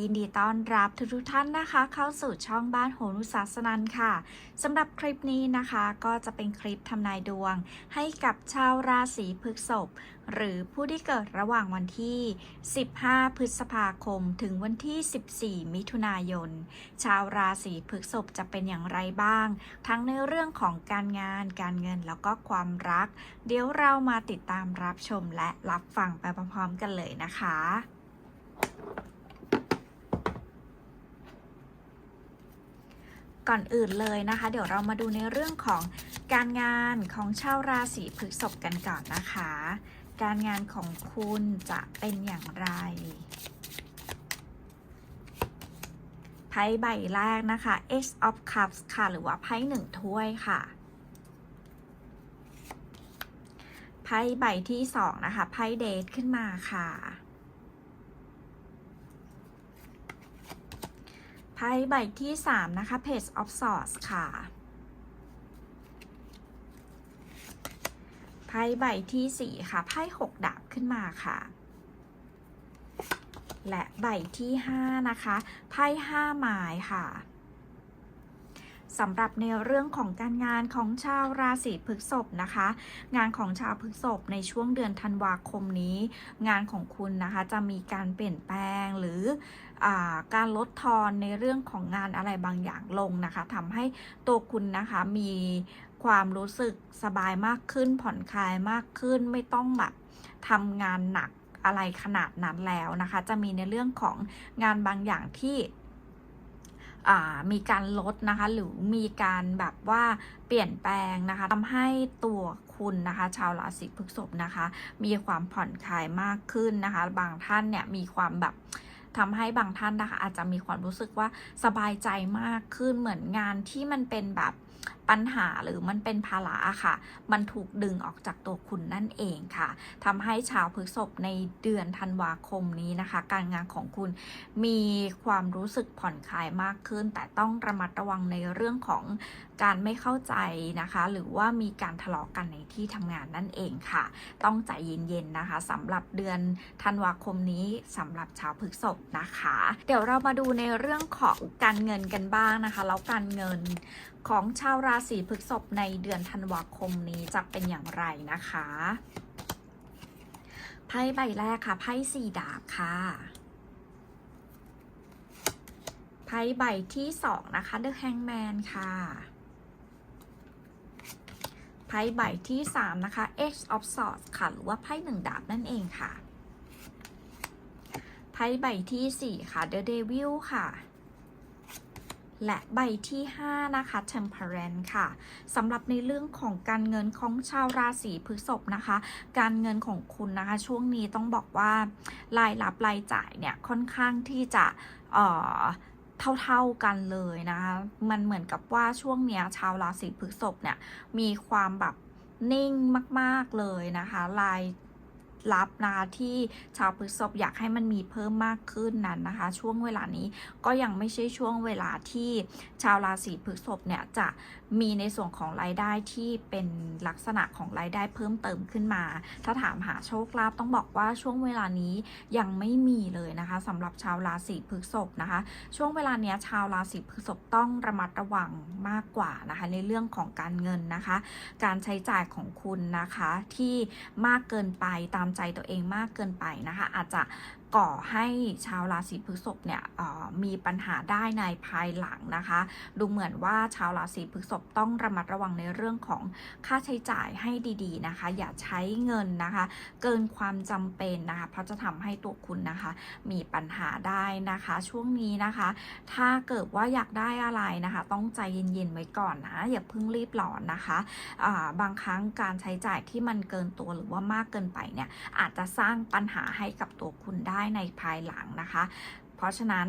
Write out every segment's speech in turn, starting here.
ยินดีต้อนรับทุกทุกท่านนะคะ เข้าสู่ช่องบ้านโหนุสาสนันค่ะสำหรับคลิปนี้นะคะก็จะเป็นคลิปทำนายดวง ให้กับชาวราศีพฤษภหรือผู้ที่เกิดระหว่างวันที่ 15 พฤษภาคม ถึงวันที่ 14 มิถุนายน ชาวราศีพฤษภจะเป็นอย่างไรบ้าง ทั้งในเรื่องของการงาน การเงินแล้วก็ความรัก เดี๋ยวเรามาติดตามรับชมและรับฟังไปพร้อมๆกันเลยนะคะ ก่อนอื่นเลยนะคะ เดี๋ยวเรามาดูในเรื่องของการงานของชาวราศีพฤษภกันก่อนนะคะ การงานของคุณจะเป็นอย่างไรไพ่ใบแรกนะคะ Ace of Cups ค่ะ หรือว่าไพ่หนึ่งถ้วยค่ะไพ่ใบที่สองนะคะไพ่เดทขึ้นมาค่ะ ไพ่ใบที่ 3 นะคะ Page of Swords ค่ะ ไพ่ใบที่ 4 ค่ะ ไพ่6ดาบขึ้นมาค่ะ และใบที่ 5 นะคะ ไพ่5ไม้ค่ะ สำหรับในเรื่องของการงานของชาวราศีพฤษภนะคะ งานของชาวพฤษภในช่วงเดือนธันวาคมนี้ งานของคุณนะคะจะมีการเปลี่ยนแปลงหรืออการลดทอนในเรื่องของงานอะไรบางอย่างลงนะคะทำให้ตัวคุณนะคะมีความรู้สึกสบายมากขึ้นผ่อนคลายมากขึ้นไม่ต้องแบบทำงานหนักอะไรขนาดนั้นแล้วนะคะ จะมีในเรื่องของงานบางอย่างที่ มีการลดนะคะ หรือมีการแบบว่าเปลี่ยนแปลงนะคะทำให้ตัวคุณนะคะ ชาวราศีพฤษภนะคะ มีความผ่อนคลายมากขึ้นนะคะ บางท่านเนี่ยมีความแบบทำให้บางท่านนะคะอาจจะมีความรู้สึกว่าสบายใจมากขึ้นเหมือนงานที่มันเป็นแบบ ปัญหาหรือมันเป็นภาระค่ะ มันถูกดึงออกจากตัวคุณนั่นเองค่ะทำให้ชาวพฤษภในเดือนธันวาคมนี้นะคะ การงานของคุณมีความรู้สึกผ่อนคลายมากขึ้น แต่ต้องระมัดระวังในเรื่องของการไม่เข้าใจนะคะ หรือว่ามีการทะเลาะกันในที่ทำงานนั่นเองค่ะ ต้องใจเย็นๆนะคะสำหรับเดือนธันวาคมนี้สำหรับชาวพฤษภนะคะ เดี๋ยวเรามาดูในเรื่องของการเงินกันบ้างนะคะ แล้วการเงินของชาวาวราศีพฤษภในเดือนธันวาคมนี้จะเป็นอย่างไรนะคะไพ่ใบแรกค่ะไพ่สี่ดาบค่ะไพ่ใบที่สองนะคะ The Hangman ค่ะไพ่ใบที่สามนะคะ Ace of Swords ค่ะ หรือว่าไพ่หนึ่งดาบนั่นเองค่ะไพ่ใบที่สี่ค่ะ The Devil ค่ะ และใบที่ 5 นะคะ Temperance ค่ะสำหรับในเรื่องของการเงินของชาวราศีพฤษภนะคะ การเงินของคุณนะคะ ช่วงนี้ต้องบอกว่ารายรับรายจ่ายเนี่ยค่อนข้างที่จะเอ่อเท่าๆกันเลยนะคะ มันเหมือนกับว่าช่วงเนี้ยชาวราศีพฤษภเนี่ยมีความแบบนิ่งมาก ๆเลยนะคะราย รับนะคะที่ชาวพฤษภอยากให้มันมีเพิ่มมากขึ้นนั้นนะคะ ช่วงเวลานี้ก็ยังไม่ใช่ช่วงเวลาที่ชาวราศีพฤษภเนี่ยจะมีในส่วนของรายได้ที่เป็นลักษณะของรายได้เพิ่มเติมขึ้นมา ถ้าถามหาโชคลาภต้องบอกว่าช่วงเวลานี้ยังไม่มีเลยนะคะสำหรับชาวราศีพฤษภนะคะ ช่วงเวลาเนี้ยชาวราศีพฤษภต้องระมัดระวังมากกว่านะคะ ในเรื่องของการเงินนะคะ การใช้จ่ายของคุณนะคะที่มากเกินไปตามใจตัวเองมากเกินไปนะคะ อาจจะ ก่อให้ชาวราศีพฤษภเนี่ยมีปัญหาได้ในภายหลังนะคะ ดูเหมือนว่าชาวราศีพฤษภต้องระมัดระวังในเรื่องของค่าใช้จ่ายให้ดีๆนะคะ อย่าใช้เงินนะคะ เกินความจำเป็นนะคะ เพราะจะทำให้ตัวคุณนะคะ มีปัญหาได้นะคะ ช่วงนี้นะคะ ถ้าเกิดว่าอยากได้อะไรนะคะ ต้องใจเย็นๆไว้ก่อนนะ อย่าเพิ่งรีบร้อนนะคะบางครั้งการใช้จ่ายที่มันเกินตัวหรือว่ามากเกินไปเนี่ยอาจจะสร้างปัญหาให้กับตัวคุณได้ในภายหลังนะคะ เพราะฉะนั้น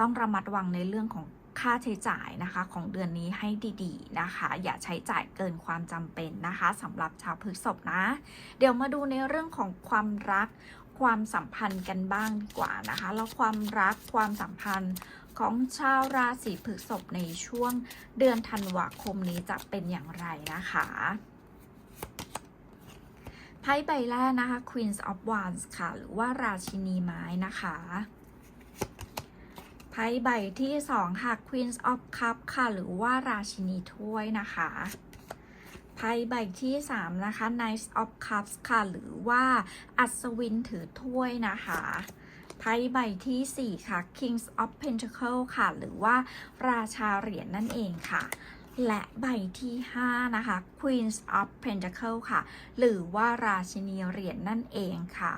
ต้องระมัดระวังในเรื่องของค่าใช้จ่ายนะคะของเดือนนี้ให้ดีๆนะคะ อย่าใช้จ่ายเกินความจำเป็นนะคะสำหรับชาวพฤษภนะ เดี๋ยวมาดูในเรื่องของความรักความสัมพันธ์กันบ้างดีกว่านะคะ แล้วความรักความสัมพันธ์ของชาวราศีพฤษภในช่วงเดือนธันวาคมนี้จะเป็นอย่างไรนะคะ ไพ่ใบแรกนะคะ Queen of Wands ค่ะ หรือว่าราชินีไม้นะคะไพ่ใบที่สองค่ะ Queen of Cup ค่ะ หรือว่าราชินีถ้วยนะคะไพ่ใบที่สามนะคะ Knight of Cups ค่ะ หรือว่าอัศวินถือถ้วยนะคะไพ่ใบที่ 4 ค่ะ Kings of Pentacle ค่ะ หรือว่าราชาเหรียญนั่นเองค่ะ และใบที่ 5 นะคะ Queens of Pentacle ค่ะ หรือว่าราชินีเหรียญนั่นเองค่ะ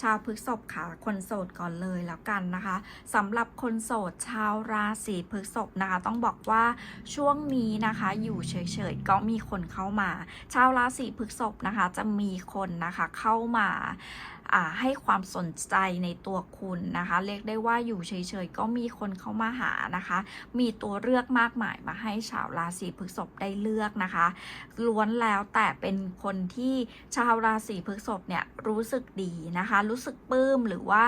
ชาวพฤษภค่ะ คนโสดก่อนเลยแล้วกันนะคะสำหรับคนโสดชาวราศีพฤษภนะคะ ต้องบอกว่าช่วงนี้นะคะ อยู่เฉยๆ ก็มีคนเข้ามา ชาวราศีพฤษภนะคะ จะมีคนนะคะเข้ามา ให้ความสนใจในตัวคุณนะคะ เรียกได้ว่าอยู่เฉยๆก็มีคนเข้ามาหานะคะ มีตัวเลือกมากมายมาให้ชาวราศีพฤษภได้เลือกนะคะ ล้วนแล้วแต่เป็นคนที่ชาวราศีพฤษภเนี่ยรู้สึกดีนะคะ รู้สึกปลื้มหรือว่า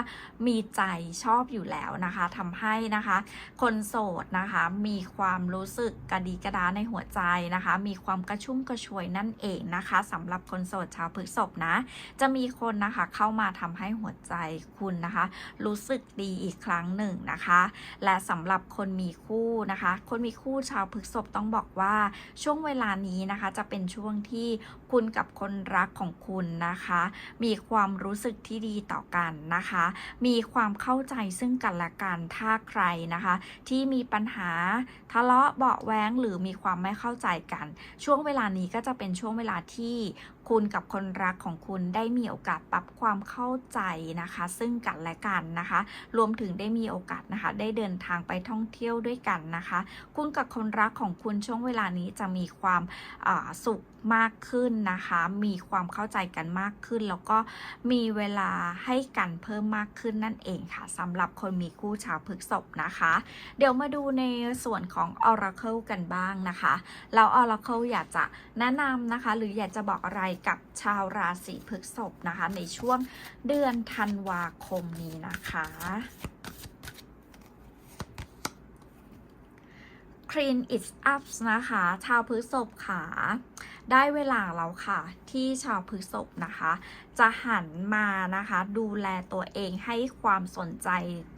มีใจชอบอยู่แล้วนะคะทำให้นะคะ คนโสดนะคะมีความรู้สึกกระดีกระดาในหัวใจนะคะ มีความกระชุ่มกระชวยนั่นเองนะคะสำหรับคนโสดชาวพฤษภนะ จะมีคนนะคะเข้ามาทำให้หัวใจคุณนะคะ รู้สึกดีอีกครั้งหนึ่งนะคะ และสำหรับคนมีคู่นะคะ คนมีคู่ชาวพฤกษภต้องบอกว่าช่วงเวลานี้นะคะจะเป็นช่วงที่คุณกับคนรักของคุณนะคะ มีความรู้สึกที่ดีต่อกันนะคะ มีความเข้าใจซึ่งกันและกันถ้าใครนะคะ ที่มีปัญหาทะเลาะเบาะแว้งหรือมีความไม่เข้าใจกัน ช่วงเวลานี้ก็จะเป็นช่วงเวลาที่ คุณกับคนรักของคุณได้มีโอกาสปรับความเข้าใจนะคะ ซึ่งกันและกันนะคะ รวมถึงได้มีโอกาสนะคะ ได้เดินทางไปท่องเที่ยวด้วยกันนะคะ คุณกับคนรักของคุณช่วงเวลานี้จะมีความสุข มากขึ้นนะคะ มีความเข้าใจกันมากขึ้น แล้วก็มีเวลาให้กันเพิ่มมากขึ้นนั่นเองค่ะสำหรับคนมีคู่ชาวพฤกษภนะคะ เดี๋ยวมาดูในส่วนของ Oracle กันบ้างนะคะแล้ว Oracle อยากจะแนะนำนะคะ หรืออยากจะบอกอะไรกับชาวราศีพฤกษภนะคะ ในช่วงเดือนธันวาคมนี้นะคะ Clean it up นะคะ ชาวพฤษภค่ะ ได้เวลาแล้วค่ะที่ชาวพฤษภนะคะ จะหันมานะคะ ดูแลตัวเองให้ความสนใจ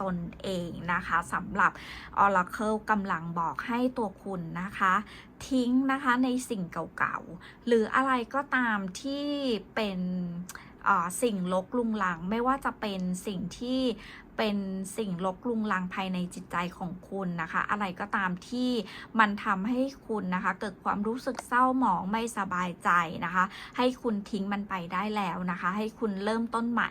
ตนเองนะคะสำหรับ Oracle กำลังบอกให้ตัวคุณนะคะ ทิ้งนะคะในสิ่งเก่าๆ หรืออะไรก็ตามที่เป็นอ่าสิ่งลกลุงลังไม่ว่าจะเป็นสิ่งที่ เป็นสิ่งลกลุงลังภายในจิตใจของคุณนะคะ อะไรก็ตามที่มันทำให้คุณนะคะ เกิดความรู้สึกเศร้าหมองไม่สบายใจนะคะ ให้คุณทิ้งมันไปได้แล้วนะคะ ให้คุณเริ่มต้นใหม่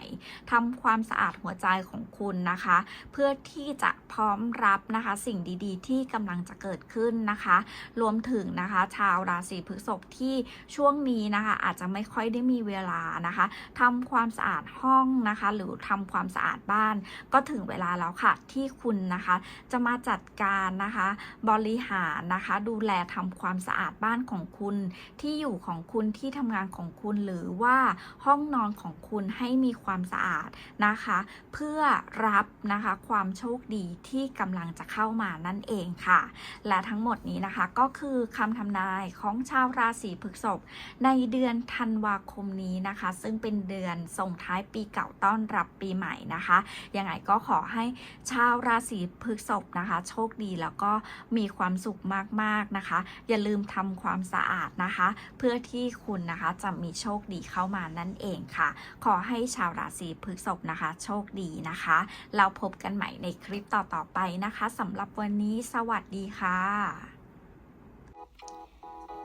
ทำความสะอาดหัวใจของคุณนะคะ เพื่อที่จะพร้อมรับนะคะ สิ่งดีๆ ที่กำลังจะเกิดขึ้นนะคะ รวมถึงนะคะ ชาวราศีพฤษภที่ช่วงนี้นะคะ อาจจะไม่ค่อยได้มีเวลานะคะทำความสะอาดห้องนะคะ หรือทำความสะอาดบ้านก็ถึงเวลาแล้วค่ะที่คุณนะคะ จะมาจัดการนะคะ บริหารนะคะ ดูแลทำความสะอาดบ้านของคุณ ที่อยู่ของคุณที่ทำงานของคุณหรือว่าห้องนอนของคุณให้มีความสะอาดนะคะ เพื่อรับนะคะความโชคดีที่กำลังจะเข้ามานั่นเองค่ะ และทั้งหมดนี้นะคะก็คือคำทำนายของชาวราศีพฤษภในเดือนธันวาคมนี้นะคะ ซึ่งเป็นเดือนส่งท้ายปีเก่าต้อนรับปีใหม่นะคะยังไงก็ขอให้ชาวราศีพฤษภนะคะ โชคดีแล้วก็มีความสุขมากๆนะคะ อย่าลืมทำความสะอาดนะคะ เพื่อที่คุณนะคะจะมีโชคดีเข้ามานั่นเองค่ะ ขอให้ชาวราศีพฤษภนะคะ โชคดีนะคะ เราพบกันใหม่ในคลิปต่อๆไปนะคะสำหรับวันนี้สวัสดีค่ะ